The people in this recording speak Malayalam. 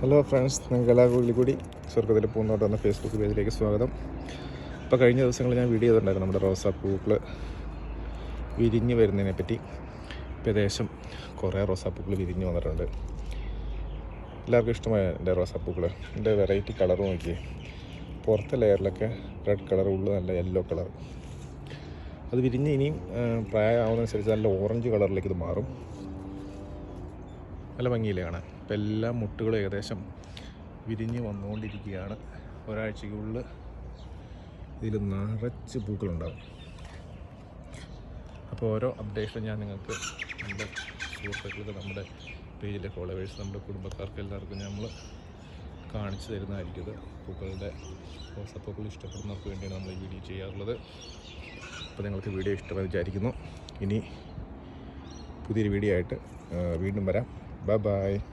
ഹലോ ഫ്രണ്ട്സ് നിങ്ങൾക്ക് എല്ലാ കൂടി സ്വർഗത്തിൽ പൂന്തോട്ടം എന്ന ഫേസ്ബുക്ക് പേജിലേക്ക് സ്വാഗതം. ഇപ്പോൾ കഴിഞ്ഞ ദിവസങ്ങളിൽ ഞാൻ വീഡിയോ ചെയ്തിട്ടുണ്ടായിരുന്നു നമ്മുടെ റോസാപ്പൂക്കൾ വിരിഞ്ഞ് വരുന്നതിനെ പറ്റി. ഏകദേശം കുറേ റോസാപ്പൂക്കൾ വിരിഞ്ഞ് വന്നിട്ടുണ്ട്. എല്ലാവർക്കും ഇഷ്ടമായ എന്റെ റോസാപ്പൂക്കൾ എന്റെ വെറൈറ്റി കളർ നോക്കി പുറത്തെ ലെയറിലൊക്കെ റെഡ് കളർ ഉള്ളു നല്ല യെല്ലോ കളർ അത് വിരിഞ്ഞ് ഇനിയും പ്രായമാവുന്നതനുസരിച്ച് നല്ല ഓറഞ്ച് കളറിലേക്ക് ഇത് മാറും. നല്ല ഭംഗിയില്ലേ കാണാൻ? ഇപ്പം എല്ലാ മുട്ടുകളും ഏകദേശം വിരിഞ്ഞ് വന്നുകൊണ്ടിരിക്കുകയാണ്. ഒരാഴ്ചയ്ക്കുള്ളിൽ ഇതിൽ നിറച്ച് പൂക്കളുണ്ടാകും അപ്പോൾ ഓരോ അപ്ഡേഷനും ഞാൻ നിങ്ങൾക്ക് നമ്മുടെ സുഹൃത്തുക്കൾക്ക് നമ്മുടെ പേജിലെ ഫോളോവേഴ്സ് നമ്മുടെ കുടുംബക്കാർക്ക് എല്ലാവർക്കും നമ്മൾ കാണിച്ചു തരുന്നതായിരിക്കും ഇത്. പൂക്കളുടെ റോസപ്പൂക്കൾ ഇഷ്ടപ്പെടുന്നവർക്ക് വേണ്ടിയാണ് നമ്മൾ ഈ വീഡിയോ ചെയ്യാറുള്ളത്. അപ്പോൾ നിങ്ങൾക്ക് വീഡിയോ ഇഷ്ടമായി വിചാരിക്കുന്നു. ഇനി പുതിയൊരു വീഡിയോ ആയിട്ട് വീണ്ടും വരാം. Bye bye.